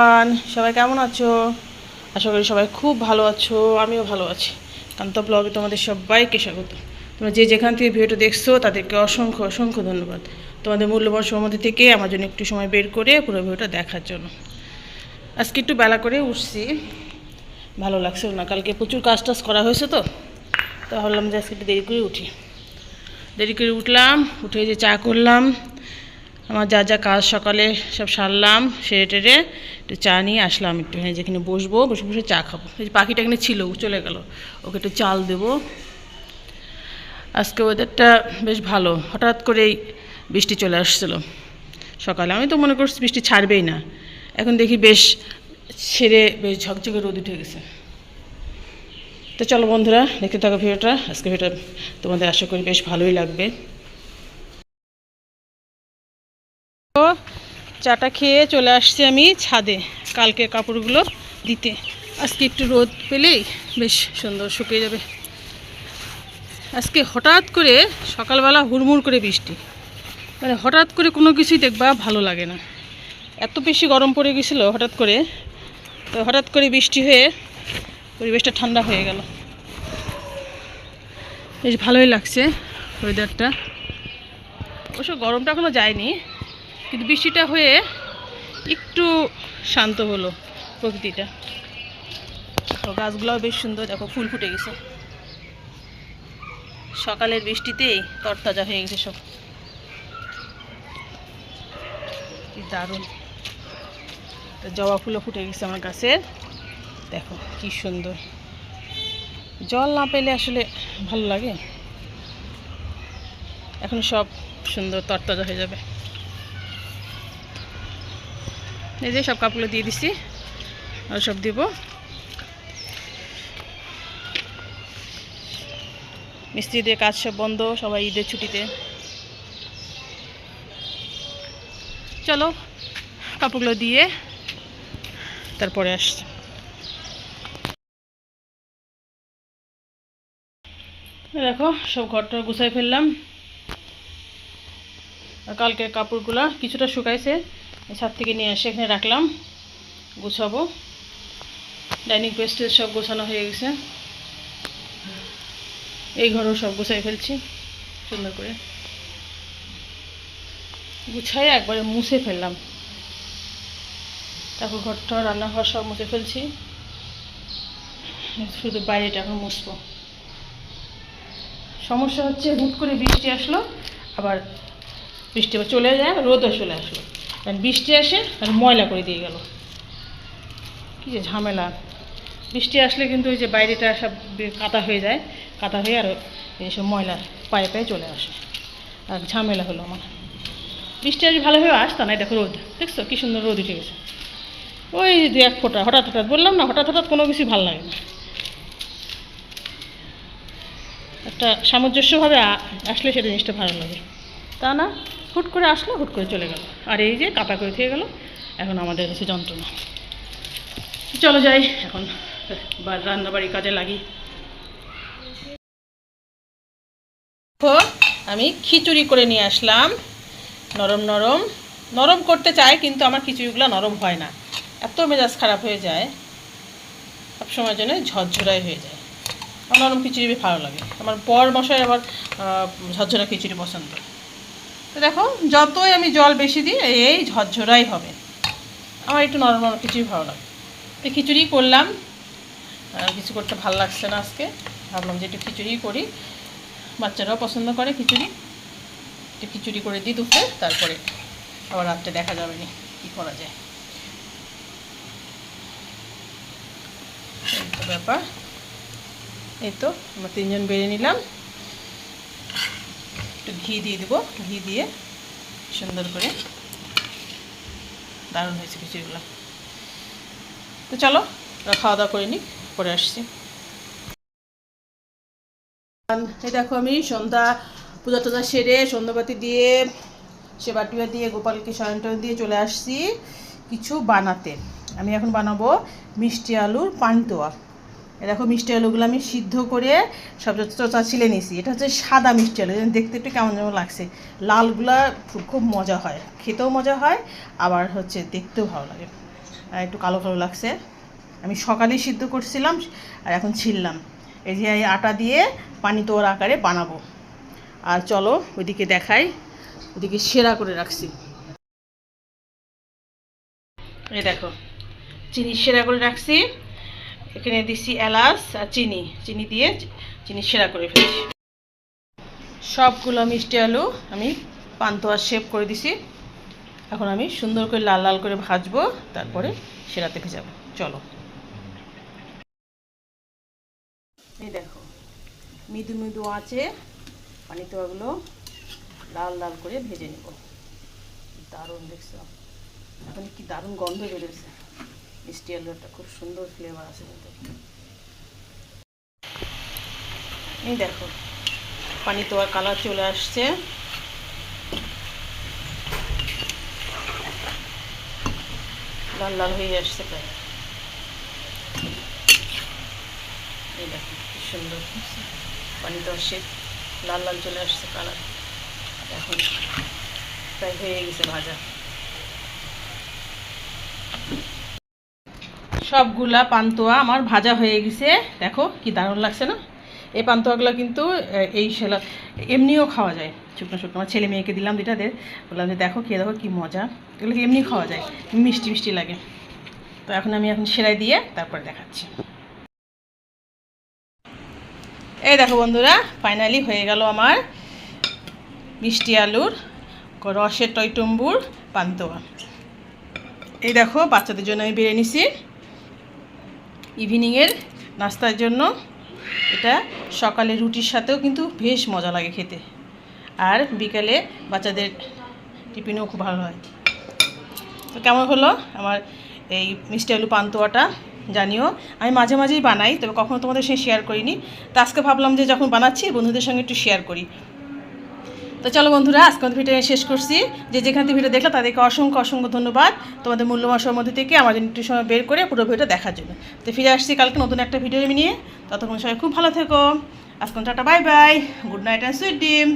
পান সবাই কেমন আছো? আশা করি সবাই খুব ভালো আছো, আমিও ভালো আছি। কান্ত ব্লগে তোমাদের সবাইকে স্বাগত। তোমরা যে যেখান থেকে ভিডিওটা দেখছ, তাদেরকে অসংখ্য অসংখ্য ধন্যবাদ। তোমাদের মূল্যবান সময় থেকে আমার জন্য একটু সময় বের করে পুরো ভিডিওটা দেখার জন্য। আজকে একটু বেলা করে উঠছি। ভালো লাগছে না, কালকে প্রচুর কাজ টাজ করা হয়েছে তো। তো ভাবলাম যে আজকে একটু দেরি করে উঠি। দেরি করে উঠলাম, উঠে যে চা করলাম। আমার যা যা কাজ সকালে সব সারলাম, সেরে টেরে একটু চা নিয়ে আসলাম একটু। হ্যাঁ যেখানে বসবো, বসে বসে চা খাব। এই যে পাখিটা এখানে ছিল চলে গেল। ওকে একটু চাল দেবো। আজকে ওয়েদারটা বেশ ভালো। হঠাৎ করেই বৃষ্টি চলে আসছিল। সকালে আমি তো মনে করছি বৃষ্টি ছাড়বেই না। এখন দেখি বেশ ছেড়ে বেশ ঝকঝকে রোদ উঠে গেছে। তো চলো বন্ধুরা, দেখতে থাকো ভিডিওটা। আজকে ভিডিওটা তোমাদের আশা করি বেশ ভালোই লাগবে। চাটা খেয়ে চলে আসছি আমি ছাদে কালকের কাপড়গুলো দিতে। আজকে একটু রোদ পেলেই বেশ সুন্দর শুকিয়ে যাবে। আজকে হঠাৎ করে সকালবেলা হুড়মুড় করে বৃষ্টি। মানে হঠাৎ করে কোনো কিছুই দেখবা ভালো লাগে না। এত বেশি গরম পড়ে গেছিল হঠাৎ করে। তো হঠাৎ করে বৃষ্টি হয়ে পরিবেশটা ঠান্ডা হয়ে গেল। বেশ ভালোই লাগছে ওয়েদারটা অবশ্য গরমটা এখনও যায়নি। কিন্তু বৃষ্টিটা হয়ে একটু শান্ত হলো প্রকৃতিটা। তো গাছগুলোও বেশ সুন্দর, দেখো, ফুল ফুটে গেছে। সকালের বৃষ্টিতেই তরতাজা হয়ে গেছে সব। দারুণ। জবা ফুলও ফুটে গেছে আমার গাছের দেখো, কি সুন্দর। জল না পেলে আসলে ভালো লাগে। এখন সব সুন্দর, তরতাজা হয়ে যাবে। এই সব কাপড়গুলো দিয়ে দিছি, আর সব দিব। মিস্ত্রিদের কাজ সব বন্ধ, সবাই ঈদের ছুটিতে। চলো, কাপড়গুলো দিয়ে তারপরে আসছি। দেখো, সব ঘরটা গুছাই ফেললাম। আর কালকে কাপড়গুলো কিছুটা শুকাইছে। ছাদ থেকে নিয়ে এসে এখানে রাখলাম, গুছাবো। ডাইনিং পেস্টের সব গোছানো হয়ে গেছে। এই ঘরও সব গুছাই ফেলছি, সুন্দর করে। গুছাই একবারে মুছে ফেললাম। তারপর ঘরটা রান্নাঘর সব মুছে ফেলছি। শুধু বাইরেটা এখন মুছবো। সমস্যা হচ্ছে হুট করে বৃষ্টি আসলো, আবার বৃষ্টি চলে যায়, রোদও চলে আসলো। বৃষ্টি আসে আর ময়লা করে দিয়ে গেল। কী যে ঝামেলা। বৃষ্টি আসলে কিন্তু ওই যে বাইরেটা সব কাদা হয়ে যায়, কাদা হয়ে আর এইসব ময়লা পায়ে পায়ে চলে আসে। আর ঝামেলা হলো আমার। বৃষ্টি আজ ভালোভাবে আসতো না দেখো রোদ। দেখছ? কী সুন্দর রোদ উঠে গেছে। ওই দু এক ফোঁটা, হঠাৎ হঠাৎ বললাম না, হঠাৎ হঠাৎ কোনো কিছু ভালো লাগে না। একটা সামঞ্জস্যভাবে আসলে সেটা জিনিসটা ভালো লাগে। তা না? হুট করে আসলো, হুট করে চলে গেল। আর এই যে কাপা করে থেকে গেল, এখন আমাদের কাছে যন্ত্রণা। চলো যাই, এখন রান্নাবাড়ির কাজে লাগি। আমি খিচুড়ি করে নিয়ে আসলাম, নরম নরম। নরম করতে চাই কিন্তু আমার খিচুড়িগুলো নরম হয় না। এত মেজাজ খারাপ হয়ে যায় সবসময় জন্য ঝরঝরাই হয়ে যায়। আমার নরম খিচুড়ি ভালো লাগে। আমার বর মশাই আবার ঝরঝরা খিচুড়ি পছন্দ। তো দেখো, যতই আমি জল বেশি দিই, এই ঝরঝরাই হবে। আমার একটু নরম নরম খিচুড়ি ভালো লাগে। তো খিচুড়ি করলাম। কিছু করতে ভালো লাগছে না আজকে। ভাবলাম যে একটু খিচুড়ি করি। বাচ্চারাও পছন্দ করে খিচুড়ি। একটু খিচুড়ি করে দিই দুপুরে, তারপরে আবার রাত্রে দেখা যাবে না কী করা যায়। ব্যাপার। এই তো আমরা তিনজন বেড়ে নিলাম। একটু ঘি দিয়ে দেবো। ঘি দিয়ে সুন্দর করে দারুণ হয়েছে খিচুড়িগুলো। তো চলো খাওয়া দাওয়া করে নিই, পরে আসছি। এই দেখো আমি সন্ধ্যা পূজা টুজা সেরে সন্ধ্যাবাতি দিয়ে সেবা টিবা দিয়ে, গোপালকে শয়ন দিয়ে চলে আসছি কিছু বানাতে। আমি এখন বানাবো মিষ্টি আলুর পান্তুয়া দেখো মিষ্টি আলুগুলো আমি সিদ্ধ করে সব চোচা ছিলে নিয়েছি এটা হচ্ছে সাদা মিষ্টি আলু দেখতে একটু কেমন যেমন লাগছে। লালগুলা খুব মজা হয়, খেতেও মজা হয়, আবার হচ্ছে দেখতেও ভালো লাগে। একটু কালো কালো লাগছে। আমি সকালেই সিদ্ধ করছিলাম আর এখন ছিললাম। এই যে আটা দিয়ে পানি তোর আকারে বানাবো। আর চলো ওইদিকে দেখাই, ওইদিকে সেরা করে রাখছি। এই দেখো, চিনি সেরা করে রাখছি। এখানে দিছি এলাচ আর চিনি। চিনি দিয়ে চিনি সেরা করে ফেলছি। সবগুলো মিষ্টি আলু আমি পান্তোয়া শেপ করে দিছি। এখন আমি সুন্দর করে লাল লাল করে ভাজবো, তারপরে সেরা থেকে যাব। চলো। এই দেখো, মৃদু মৃদু আছে পানি তোয়াগুলো লাল লাল করে ভেজে নেব। দারুণ দেখছ। এখন কি দারুণ গন্ধ বেরোছে মিষ্টি আলুটা খুব সুন্দর ফ্লেভার আছে কিন্তু এই দেখো, পানি তোয়ার কালার চলে আসছে। লাল লাল হয়ে আসছে প্রায়। এই দেখো সুন্দর। পানি তোয়ার শেপ, লাল লাল চলে আসছে কালার এখন প্রায় হয়ে গেছে ভাজা। সবগুলা পান্তুয়া আমার ভাজা হয়ে গেছে। দেখো কি দারুণ লাগছে না? এই পান্তুয়াগুলো কিন্তু এই সেলা এমনিও খাওয়া যায়। শুকনো শুকনো, আমার ছেলে মেয়েকে দিলাম দুটাদের বললাম যে দেখো খেয়ে দেখো কি মজা। এগুলো কি এমনি খাওয়া যায়? মিষ্টি মিষ্টি লাগে। তো এখন আমি এখন সেলাই দিয়ে তারপরে দেখাচ্ছি। এই দেখো বন্ধুরা ফাইনালি হয়ে গেল আমার মিষ্টি আলুর রসের টইটুম্বুর পান্তোয়া। এই দেখো, বাচ্চাদের জন্য আমি বেড়ে নিছি। ইভিনিংয়ের নাস্তার জন্য। এটা সকালে রুটির সাথেও কিন্তু বেশ মজা লাগে খেতে। আর বিকালে বাচ্চাদের টিফিনেও খুব ভালো হয়। তো কেমন হলো আমার এই মিষ্টি আলু পান্তুয়াটা? জানিও, আমি মাঝে মাঝেই বানাই, তবে কখনো তোমাদের সঙ্গে শেয়ার করিনি। তো আজকে ভাবলাম যে যখন বানাচ্ছি, বন্ধুদের সঙ্গে একটু শেয়ার করি। তো চলো বন্ধুরা, আজকে ভিডিও শেষ করছি। যে যেখান থেকে ভিডিও দেখলাম তাদেরকে অসংখ্য অসংখ্য ধন্যবাদ। তোমাদের মূল্যবান সময় মধ্যে থেকে আমাদের একটু সময় বের করে পুরো ভিডিওটা দেখার জন্য। তো ফিরে আসছি কালকে নতুন একটা ভিডিও নিয়ে। ততক্ষণ সবাই খুব ভালো থেকো। আজকে tata, bye bye. Good night and sweet dream